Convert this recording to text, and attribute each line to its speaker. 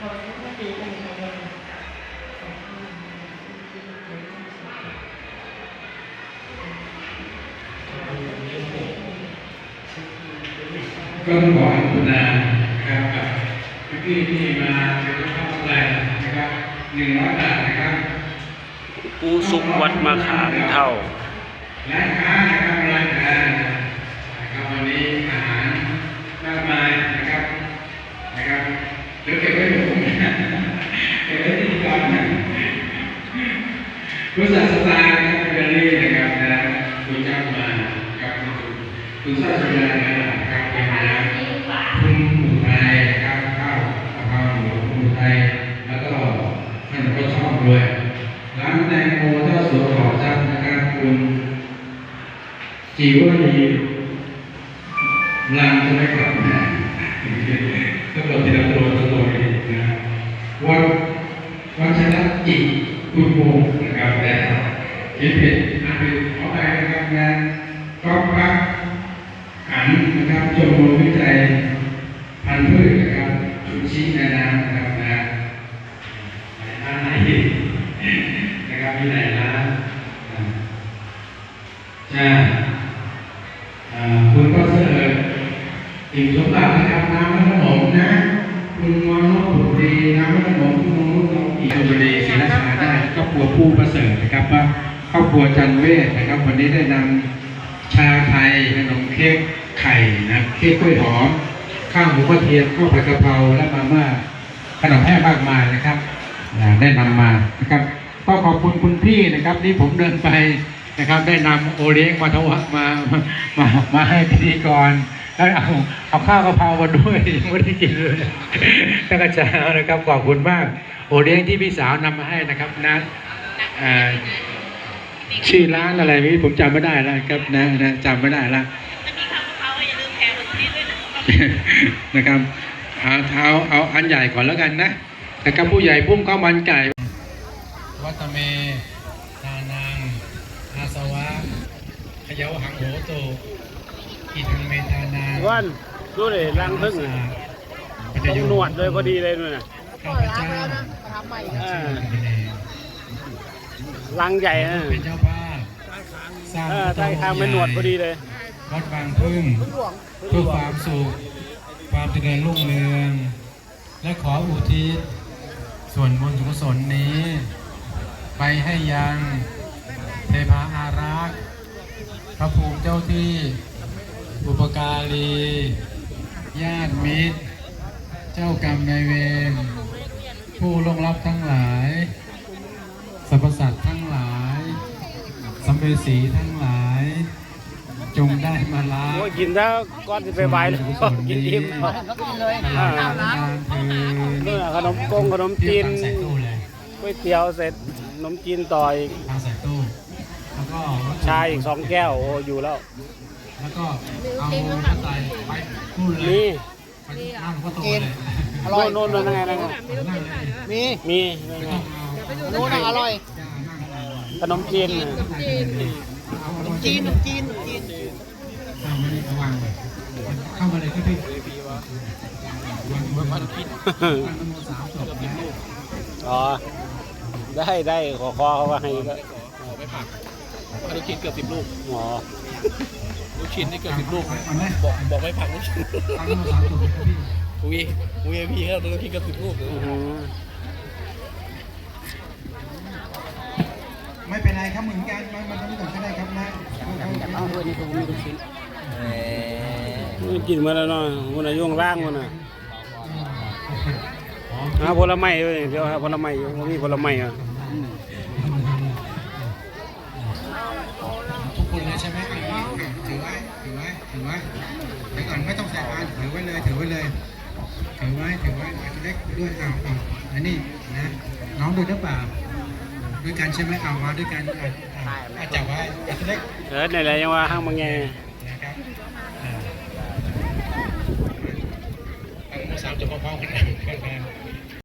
Speaker 1: ก็ต้องขอคุณนานะครับกับพี่ที่มาเป็นเจ้าภาพแรงนะครับหนึ่งร้อยบาทนะครับ
Speaker 2: ปูสุกวัดมาขามเท่า
Speaker 1: ร้านค้านะครับร้านค้านะครับวันนี้อาหาร คุณศาสตรานะครับเบลลี่นะครับนะคุณจ้ามากับคุณคุณศาสตรานะครับเป็นนะคุณหมูไทยครับข้าวกะเพราหมูหมูไทยแล้วก็ขนก็ชอบด้วยร้านแตงโมเจ้าสัวขอจับนะครับคุณจีว่ามีลางจะไม่กลับนะต้องรอทีละตัวตัวตัวเองนะวัดวัชรจิตคุณวงศ์นะครับแต่คิดผิดอ่านะครับงานก็พักอันนะครับชม รมวิจัยพันธุ์พืชนะครับชุดชี้ในน้ำนะครับนะหลายร้านไหนนะครับมีหลายร้านนะใช่อ่าคุณก็เสนออิ่มสมบัตินะครับน้ำและขนมนะคุณมอนกบุตรีน้ำและขนมคุณมนุษย์เราอีก ครอบครัวจันเวศนะครับ วันนี้ได้นำชาไทยขนมเค้กไข่นะเค้กกล้วยหอมข้าวหมูกระเทียมข้าวผัดกะเพราและมาม่าขนมแห้งมากมายนะครับได้นำมานะครับก็ขอบคุณคุณพี่นะครับที่ผมเดินไปนะครับได้นำโอเลี้ยงมาถวะมามามามาให้พิธีกรแล้วเอาเอาข้าวกะเพรามาด้วยยังไม่ได้กินเลยตั้งแต่เช้านะครับขอบคุณมาก โอเลี้ยงที่พี่สาวนำมาให้นะครับนะเอ่อ ชื่อร้านอะไรไม่รู้ผมจำไม่ได้แล้วครับนะนะจำไม่ได้แล้วนะครับเอาเอาเอาอันใหญ่ก่อนแล้วกันนะนะครับผู้ใหญ่พุ่มข้าวมันไก่วัตเมทานังอาสวะขยาวหังโหโตอีทังเมทานา
Speaker 2: วันดูเลยรังพึ่งอะต้องหนวดเลยพอดีเลยนู่นน่ะ
Speaker 1: ข้าพเจ้า
Speaker 2: อ่ารังใหญ่นะ
Speaker 1: เป็นเจ้าภาพสร้าง
Speaker 2: เออใต้คางเป็นหนวดพอดีเลย
Speaker 1: วัดบางพึ่งเพื่อความสุขความเจริญรุ่งเรือง และขออุทิศส่วนบุญกุศลนี้ ไปให้ยังเทพาอารักษ์พระภูมิเจ้าที่บุปการี ญาติมิตร เจ้ากรรมนายเวรผู้ลงรับทั้งหลาย เวสีทั้งหลาย จงได้มาลา
Speaker 2: โอ้ยกินแล้วก้อนที่ไปไหวแล้วกินอิ่ม
Speaker 1: อ่าการคือ
Speaker 2: นู่นน่ะขนมกงขนมจีน
Speaker 1: ใส่ตู้เลย
Speaker 2: ก๋วยเตี๋ยวเสร็จขนมจีนต่ออีก
Speaker 1: ทางใส่ตู้แล้วก็
Speaker 2: ชาอีกสองแก้วโอ้อยู่แล้ว
Speaker 1: แล้วก็เอาผ้าไตรไปตู้เลย
Speaker 2: มี
Speaker 1: ไปนั่งก็โตเลย
Speaker 2: อร่อยโน่นโน่นนั่นไงนั่นไง
Speaker 1: นั่งเลย
Speaker 3: มี
Speaker 2: มีนั่นไง
Speaker 3: นู้นน่ะอร่อย
Speaker 2: ขนมจีน
Speaker 1: ขนม
Speaker 3: จีนขนมจีนขนมจีน
Speaker 1: เข้ามาเลยวังเลยข้ามาเลยครับพี่วันวันคิดวันนโมสามจบนะ
Speaker 2: อ๋อได้ได้ขอคอเขาว่าให้ก็
Speaker 4: ไม่ผักลูกชิ้นเกือบสิบลูก
Speaker 2: อ๋อ
Speaker 4: ลูกชิ้นนี่เกือบสิบลูกบอกบอกไม่ผักลูกชิ้นอุ้ยอุ้ยพี่เขาลูกชิ้นเกือบสิบลูกเลย
Speaker 2: อื้อหือ
Speaker 1: ไม่เป็นไรครับเหมือนกันมันมันต้องเหมือนก็ได้ครับนะ
Speaker 2: เอาด้วยนี่ผมมีลูกชิ้นกินมาแล้วเนาะคนอายุงล่างคนน่ะหาผลไม้ด้วยเดี๋ยวหาผลไม้อยู่มีผลไม้อะ
Speaker 1: ทุกคนเลยใช่ไหมถือไว้ถือไว้ถือไว้เดี๋ยวก่อนไม่ต้องใส่อันถือไว้เลยถือไว้เลยถือไว้ถือไว้อาจจะเล็กด้วยอาเอาอันนี้นะน้องดูหรือเปล่า ด้วยกันใช่ไหมเอามาด้วยกันอะอะอะจับไว้อาจจะเล็ก
Speaker 2: เออในไรยังว่าห้างบางแง
Speaker 1: นะครับอ่าตั้งโมสามจะพร้อมๆกันนะ